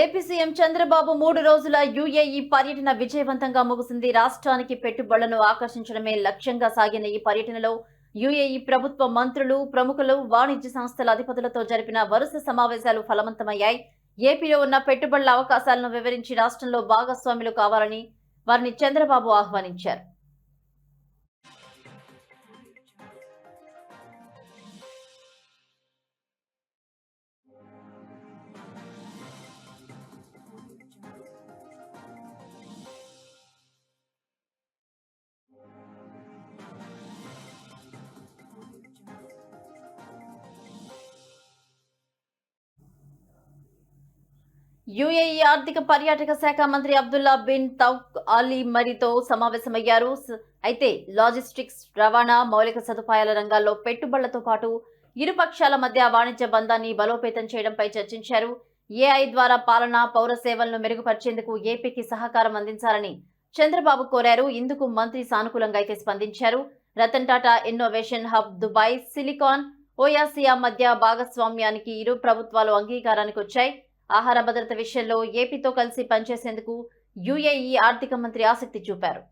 AP CM Chandrababu మూడు రోజుల UAE పర్యటన విజయవంతంగా ముగిసింది. రాష్ట్రానికి పెట్టుబడులను ఆకర్షించడమే లక్ష్యంగా సాగిన ఈ పర్యటనలో యుఏఈ ప్రభుత్వ మంత్రులు ప్రముఖులు వాణిజ్య సంస్థల అధిపతులతో జరిపిన వరుస సమావేశాలు ఫలవంతమయ్యాయి. ఏపీలో ఉన్న పెట్టుబడుల అవకాశాలను వివరించి రాష్ట్రంలో భాగస్వాములు కావాలని వారిని చంద్రబాబు ఆహ్వానించారు. యుఏఈ ఆర్థిక పర్యాటక శాఖ మంత్రి అబ్దుల్లా బిన్ తౌక్ అలీ మరితో సమావేశమయ్యారు. అయితే లాజిస్టిక్స్ రవాణా మౌలిక సదుపాయాల రంగాల్లో పెట్టుబడులతో పాటు ఇరు పక్షాల మధ్య వాణిజ్య బంధాన్ని బలోపేతం చేయడంపై చర్చించారు. ఏఐ ద్వారా పాలన పౌర సేవలను మెరుగుపరిచేందుకు ఏపీకి సహకారం అందించాలని చంద్రబాబు కోరారు. ఇందుకు మంత్రి సానుకూలంగా అయితే స్పందించారు. Ratan Tata Innovation Hub Dubai Silicon Oasis మధ్య భాగస్వామ్యానికి ఇరు ప్రభుత్వాలు అంగీకారానికి వచ్చాయి. ఆహార భద్రత విషయంలో ఏపీతో కలిసి పనిచేసేందుకు యుఏఈ ఆర్థిక మంత్రి ఆసక్తి చూపారు.